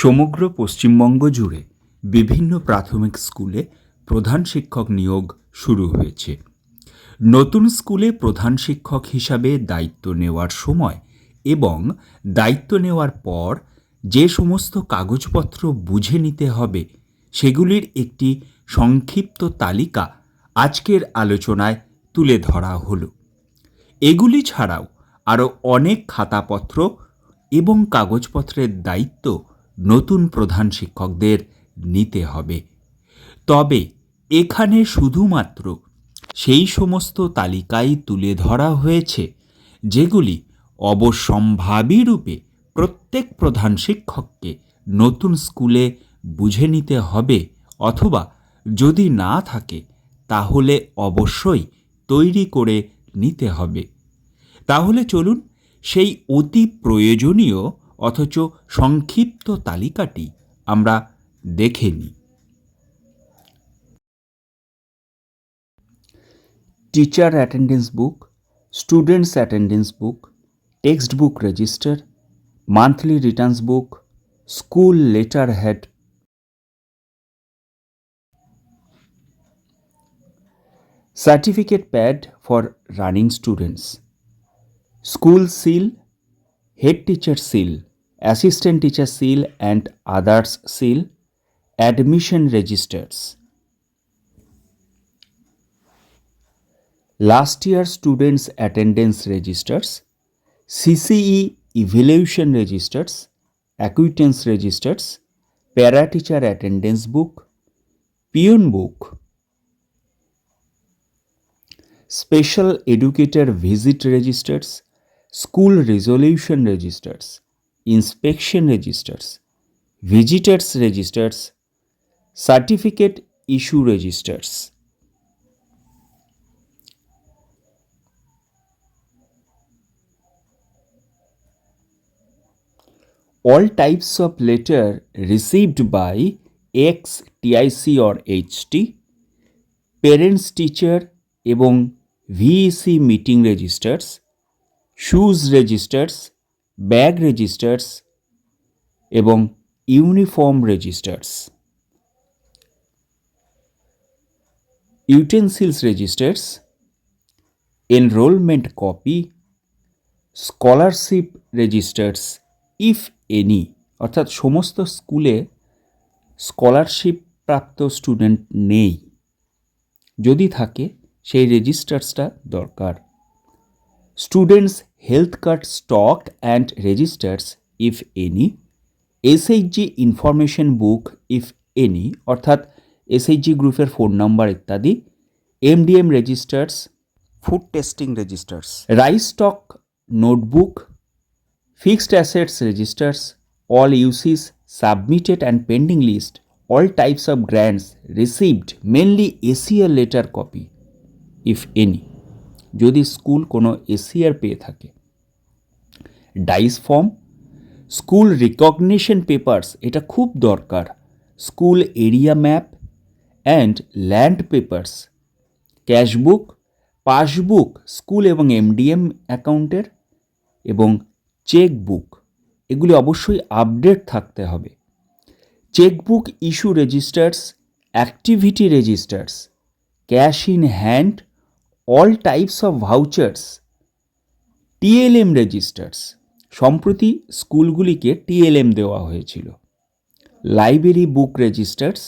সমগ্র পশ্চিমবঙ্গ জুড়ে বিভিন্ন প্রাথমিক স্কুলে প্রধান শিক্ষক নিয়োগ শুরু হয়েছে। নতুন স্কুলে প্রধান শিক্ষক হিসাবে দায়িত্ব নেওয়ার সময় এবং দায়িত্ব নেওয়ার পর যে সমস্ত কাগজপত্র বুঝে নিতে হবে, সেগুলির একটি সংক্ষিপ্ত তালিকা আজকের আলোচনায় তুলে ধরা হলো। এগুলি ছাড়াও আরও অনেক খাতাপত্র এবং কাগজপত্রের দায়িত্ব নতুন প্রধান শিক্ষকদের নিতে হবে। তবে এখানে শুধুমাত্র সেই সমস্ত তালিকাই তুলে ধরা হয়েছে, যেগুলি অবশ্যম্ভাবী রূপে প্রত্যেক প্রধান শিক্ষককে নতুন স্কুলে বুঝে নিতে হবে অথবা যদি না থাকে, তাহলে অবশ্যই তৈরি করে নিতে হবে। তাহলে চলুন সেই অতি প্রয়োজনীয় অথচ সংক্ষিপ্ত তালিকাটি আমরা দেখে নিই। Teacher attendance book students attendance book text book register monthly returns book school letter head certificate pad for running students school seal head teacher seal assistant teacher seal and others seal admission registers. Last year students attendance registers cce evaluation registers acquittance registers para teacher attendance book peon book. Special educator visit registers, school resolution registers, inspection registers visitors registers certificate issue registers all types of letter received by ex TIC or HT parents teacher এবং VEC meeting registers shoes registers bag registers এবং uniform registers. Utensils registers, enrolment copy, scholarship registers if any অর্থাৎ সমস্ত স্কুলে scholarship প্রাপ্ত student নেই। যদি থাকে, সেই রেজিস্টার্সটা দরকার। Students health card stock and registers if any SHG information book if any অর্থাৎ এসএইচজি গ্রুপের ফোন নাম্বার ইত্যাদি MDM registers food testing registers rice stock notebook fixed assets registers all UCs submitted and pending list all types of grants received mainly ACR letter copy if any. যদি school কোনো ACR পেয়ে থাকে। DISE form, school recognition papers, এটা খুব দরকার। School area map and land papers. Cashbook passbook school এবং MDM অ্যাকাউন্টের এবং চেকবুক এগুলি অবশ্যই আপডেট থাকতে হবে। Chequebook issue registers, activity registers, cash in hand all types of vouchers TLM registers সম্প্রতি স্কুলগুলিকে টিএলএম দেওয়া হয়েছিল। Library book registers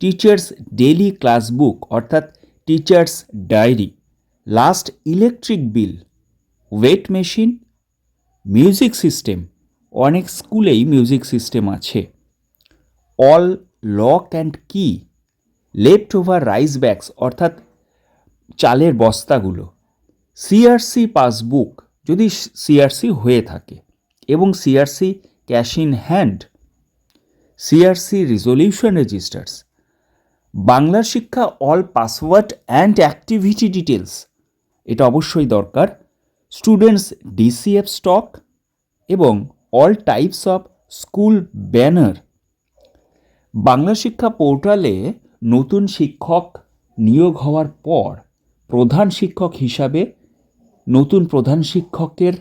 teachers daily class book অর্থাৎ teachers diary last electric bill weight machine music system অনেক স্কুলেই music system আছে। All lock and key left over rice bags অর্থাৎ চালের বস্তাগুলো। সিআরসি পাসবুক যদি সিআরসি হয়ে থাকে এবং CRC cash in hand CRC resolution registers, Bangla Shiksha all password and activity details এটা অবশ্যই দরকার। স্টুডেন্টস ডিসিএফ স্টক এবং all types of school banner. Bangla Shiksha পোর্টালে নতুন শিক্ষক নিয়োগ হওয়ার পর প্রধান শিক্ষক হিসাবে নতুন প্রধান শিক্ষকের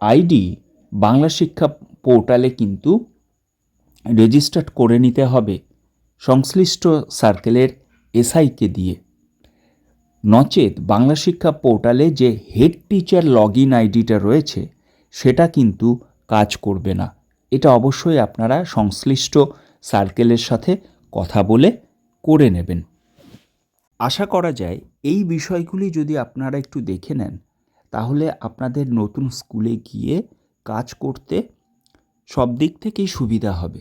আইডি বাংলা শিক্ষা পোর্টালে কিন্তু রেজিস্টার্ড করে নিতে হবে সংশ্লিষ্ট সার্কেলের এসআইকে দিয়ে। নচেত বাংলা শিক্ষা পোর্টালে যে হেড টিচার লগ ইন আইডিটা রয়েছে, সেটা কিন্তু কাজ করবে না। এটা অবশ্যই আপনারা সংশ্লিষ্ট সার্কেলের সাথে কথা বলে করে নেবেন। আশা করা যায় এই বিষয়গুলি যদি আপনারা একটু দেখে নেন, তাহলে আপনাদের নতুন স্কুলে গিয়ে কাজ করতে সব দিক থেকেই সুবিধা হবে।